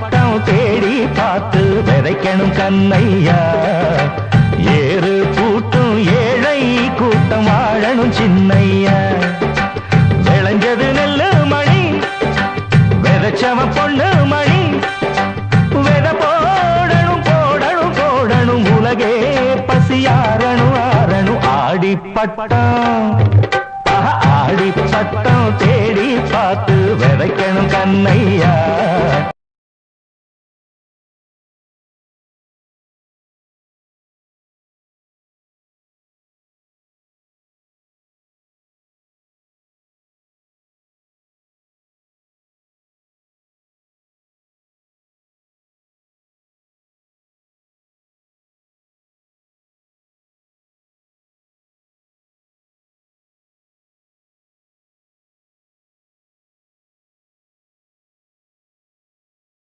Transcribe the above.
பட்டம் தேடி பார்த்து விதைக்கணும் கண்ணையா? ஏறு பூட்டும் ஏழை கூட்டம் வாழணும் சின்னையா? விளைஞ்சது நெல்லு மணி விதைச்சவ பொண்ணு மணி. வித போடணும் போடணும் போடணும் உலகே பசியாரணும் ஆரணும் ஆடிப்பட்டம் ஆடிப்பட்டம் தேடி பார்த்து விதைக்கணும் கண்ணையா?